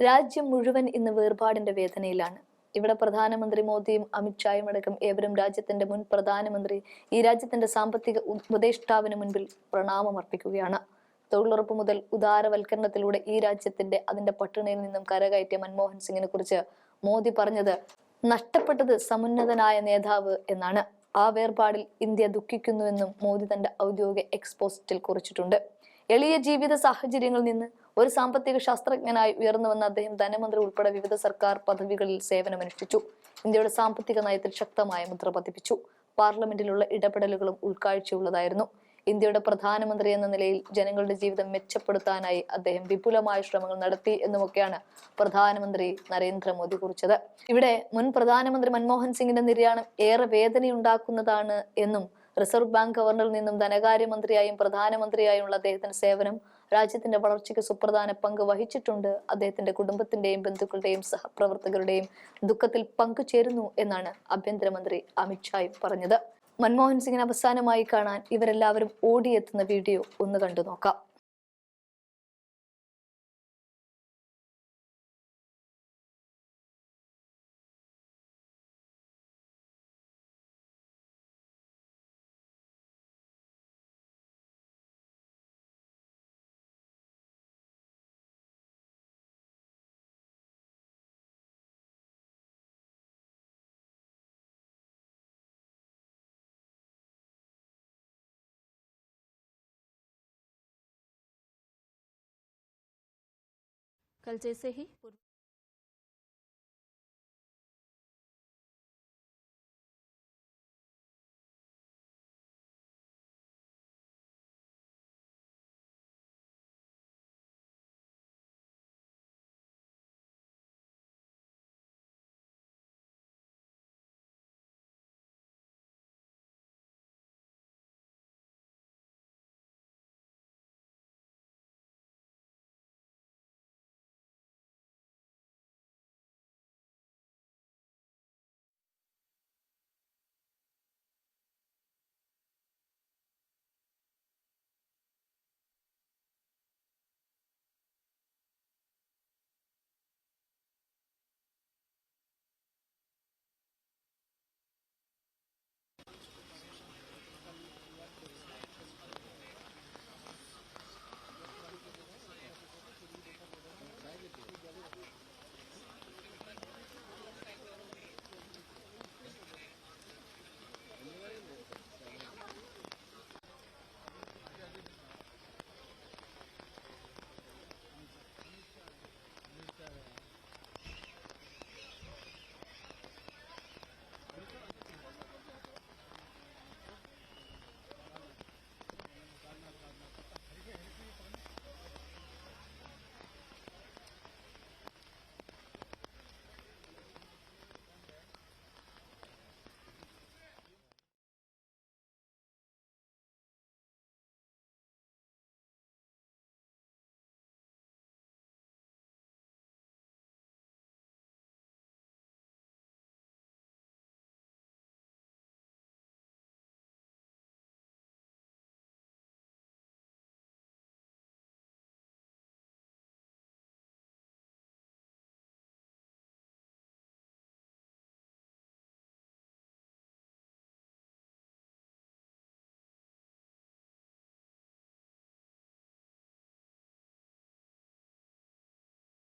രാജ്യം മുഴുവൻ ഇന്ന് വേർപാടിന്റെ വേദനയിലാണ്. ഇവിടെ പ്രധാനമന്ത്രി മോദിയും അമിത്ഷായും അടക്കം ഏവരും രാജ്യത്തിന്റെ മുൻ പ്രധാനമന്ത്രി ഈ രാജ്യത്തിന്റെ സാമ്പത്തിക ഉപദേഷ്ടാവിന് മുൻപിൽ പ്രണാമം അർപ്പിക്കുകയാണ്. തൊഴിലുറപ്പ് മുതൽ ഉദാരവൽക്കരണത്തിലൂടെ ഈ രാജ്യത്തിന്റെ അതിന്റെ പട്ടിണിയിൽ നിന്നും കരകയറ്റിയ മൻമോഹൻ സിംഗിനെ കുറിച്ച് മോദി പറഞ്ഞത് നഷ്ടപ്പെട്ടത് സമുന്നതനായ നേതാവ് എന്നാണ്. ആ വേർപാടിൽ ഇന്ത്യ ദുഃഖിക്കുന്നുവെന്നും മോദി തന്റെ ഔദ്യോഗിക എക്സ്പോസ്റ്റിൽ കുറിച്ചിട്ടുണ്ട്. എളിയ ജീവിത സാഹചര്യങ്ങളിൽ നിന്ന് ഒരു സാമ്പത്തിക ശാസ്ത്രജ്ഞനായി ഉയർന്നു വന്ന അദ്ദേഹം ധനമന്ത്രി ഉൾപ്പെടെ വിവിധ സർക്കാർ പദവികളിൽ സേവനമനുഷ്ഠിച്ചു. ഇന്ത്യയുടെ സാമ്പത്തിക നയത്തിൽ ശക്തമായ മുദ്ര പതിപ്പിച്ചു. പാർലമെന്റിലുള്ള ഇടപെടലുകളും ഉൾക്കാഴ്ചയുള്ളതായിരുന്നു. ഇന്ത്യയുടെ പ്രധാനമന്ത്രി എന്ന നിലയിൽ ജനങ്ങളുടെ ജീവിതം മെച്ചപ്പെടുത്താനായി അദ്ദേഹം വിപുലമായ ശ്രമങ്ങൾ നടത്തി എന്നുമൊക്കെയാണ് പ്രധാനമന്ത്രി നരേന്ദ്രമോദി കുറിച്ചത്. ഇവിടെ മുൻ പ്രധാനമന്ത്രി മൻമോഹൻ സിംഗിന്റെ നിര്യാണം ഏറെ വേദനയുണ്ടാക്കുന്നതാണ് എന്നും റിസർവ് ബാങ്ക് ഗവർണറിൽ നിന്നും ധനകാര്യമന്ത്രിയായും പ്രധാനമന്ത്രിയായുമുള്ള അദ്ദേഹത്തിന്റെ സേവനം രാജ്യത്തിന്റെ വളർച്ചയ്ക്ക് സുപ്രധാന പങ്ക് വഹിച്ചിട്ടുണ്ട്. അദ്ദേഹത്തിന്റെ കുടുംബത്തിന്റെയും ബന്ധുക്കളുടെയും സഹപ്രവർത്തകരുടെയും ദുഃഖത്തിൽ പങ്കുചേരുന്നു എന്നാണ് ആഭ്യന്തരമന്ത്രി അമിത്ഷായും പറഞ്ഞത്. മൻമോഹൻ സിംഗിന് അവസാനമായി കാണാൻ ഇവരെല്ലാവരും ഓടിയെത്തുന്ന വീഡിയോ ഒന്ന് കണ്ടു നോക്കാം. कल जैसे ही। पूर्व